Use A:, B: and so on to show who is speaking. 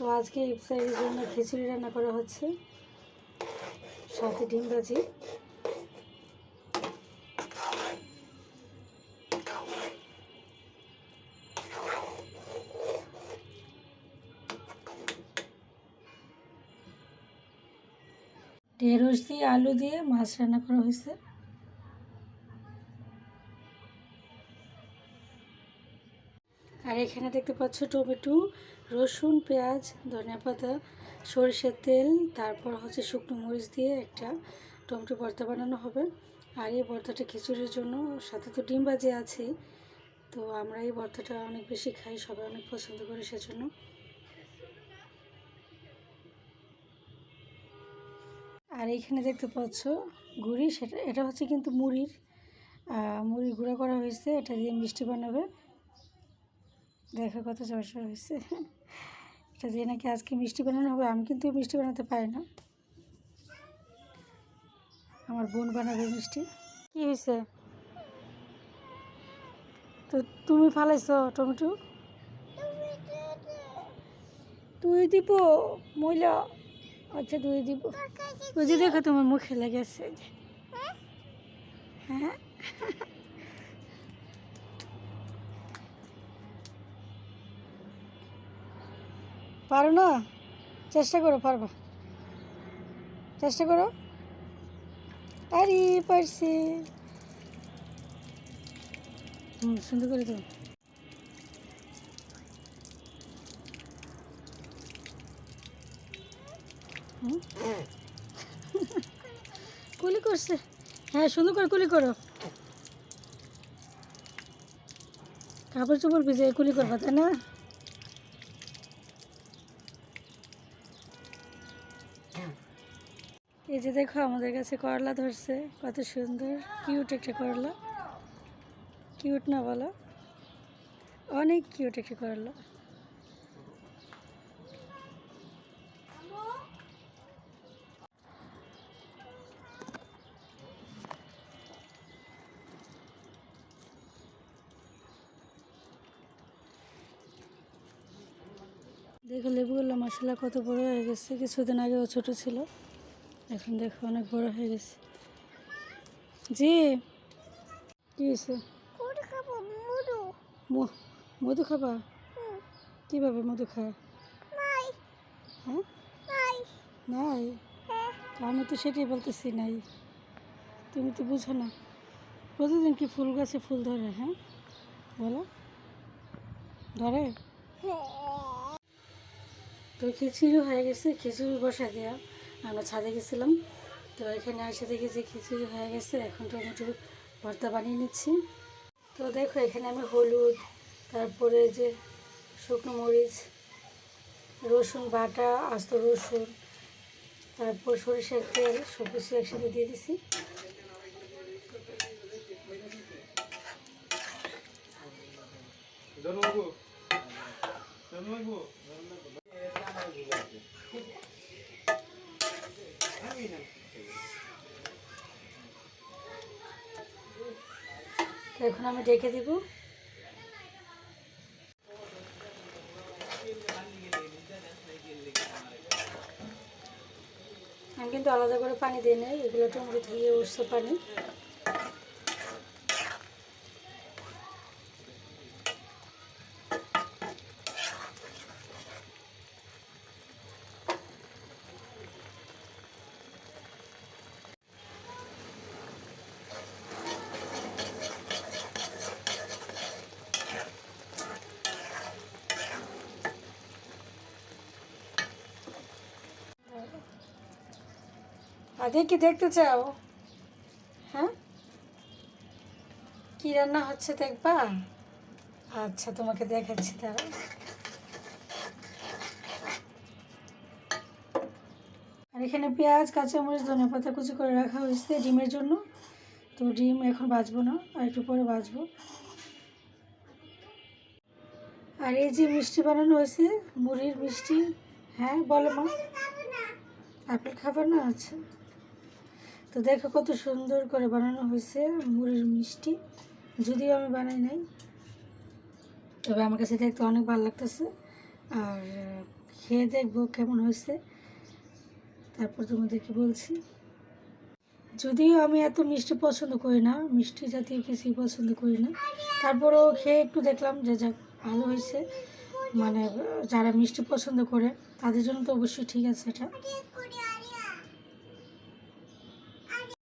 A: তো আজকে ইফতারের জন্য খিচুড়ি রান্না করা হচ্ছে। সাথে ডিম ভাজি। ঢেঁড়স দিয়ে আলু দিয়ে মাছ রান্না করা হয়েছে। আর এখানে দেখতে পাচ্ছ টমেটো, রসুন, পেঁয়াজ, ধনিয়া পাতা, সরিষার তেল, তারপর হচ্ছে শুকনো মরিচ দিয়ে একটা টমেটো ভর্তা বানানো হবে। আর এই ভর্তাটা খিচুড়ির জন্য সাথে তো ডিম ভাজি আছে, তো আমরা এই ভর্তাটা অনেক বেশি খাই, সবাই অনেক পছন্দ করে সেজন্য। আর এইখানে দেখতে পাচ্ছ গুড়ি, সেটা, এটা হচ্ছে কিন্তু মুড়ির মুড়ি গুঁড়া করা হয়েছে, এটা দিয়ে মিষ্টি বানাবে। দেখো কত চর্চা হয়েছে। এটা দিয়ে নাকি আজকে মিষ্টি বানানো হবে, আমি কিন্তু মিষ্টি বানাতে পারি না। আমার বোন বানাবে মিষ্টি। কি হয়েছে? তো তুমি ফালাইছো টমেটো? তুই দিব মহিলা আচ্ছা তুই দিব। যে দেখো তোমার মুখে লেগেছে হ্যাঁ? পারো না? চেষ্টা করো, পারবা। চেষ্টা করো। আরে পারছি। হুম, সুন্দর করে তো কুলি করছে। হ্যাঁ সুন্দর করে কুলি করো। কাপড় চোপড় ভিজে কুলি করবা, তাই না? এই যে দেখো আমাদের কাছে করলা ধরছে, কত সুন্দর কিউট একটা করলা। কিউট না বলো? অনেক কিউট একটা করলা। দেখো লেবুগুলো মশলা কত বড় হয়ে গেছে, কিছুদিন আগেও ছোট ছিল। এখন দেখো অনেক বড় হয়ে গেছে। জি। কি হয়েছে? মধু। খাবা? কীভাবে মধু খায়? হ্যাঁ? নাই। আমি তো সেটাই বলতেছি নাই। তুমি তো বুঝো না। প্রতিদিন কি ফুল গাছে ফুল ধরে হ্যাঁ? বলো। ধরে? তো খিচুড়ি হয়ে গেছে খিচুড়ি বসা দেওয়া আমরা ছাদে গেছিলাম। তো এখানে এসে দেখি যে খিচুড়ি হয়ে গেছে। এখন টমেটো ভর্তা বানিয়ে নিচ্ছি। তো দেখো, এখানে আমি হলুদ, তারপরে যে শুকনো মরিচ, রসুন বাটা, আস্ত রসুন, তারপর সরিষার তেল সব কিছু একসাথে দিয়ে দিছি।
B: জন্মবাবু
A: তো এখন আমি ডেকে দিব। আমি কিন্তু আলাদা করে পানি দিই নাই, এগুলো তো টমেটো থেকে উঠছে পানি। আগে কি দেখতে চাও? হ্যাঁ? কি রান্না হচ্ছে দেখবা? আচ্ছা তোমাকে দেখাচ্ছি তারা আর এখানে পেঁয়াজ, কাঁচামরিচ, ধনে পাতা কুচি করে রাখা হয়েছে ডিমের জন্য। তো ডিম এখন বাজবো না, আর একটু পরে বাজবো আর এই যে মিষ্টি বানানো হয়েছে, মুড়ির মিষ্টি হ্যাঁ বলো মা। আপেল খাবার না আচ্ছা তো দেখো কত সুন্দর করে বানানো হয়েছে মুড়ির মিষ্টি। যদিও আমি বানাই নাই, তবে আমার কাছে দেখতে অনেক ভালো লাগতেছে। আর, খেয়ে দেখব কেমন হয়েছে। তারপর তোমাদেরকে বলছি। যদিও আমি এত মিষ্টি পছন্দ করি না, মিষ্টি জাতীয় কিছুই পছন্দ করি না। তারপরেও খেয়ে একটু দেখলাম যে যাক, ভালো হয়েছে। মানে যারা মিষ্টি পছন্দ করে, তাদের জন্য তো অবশ্যই ঠিক আছে এটা।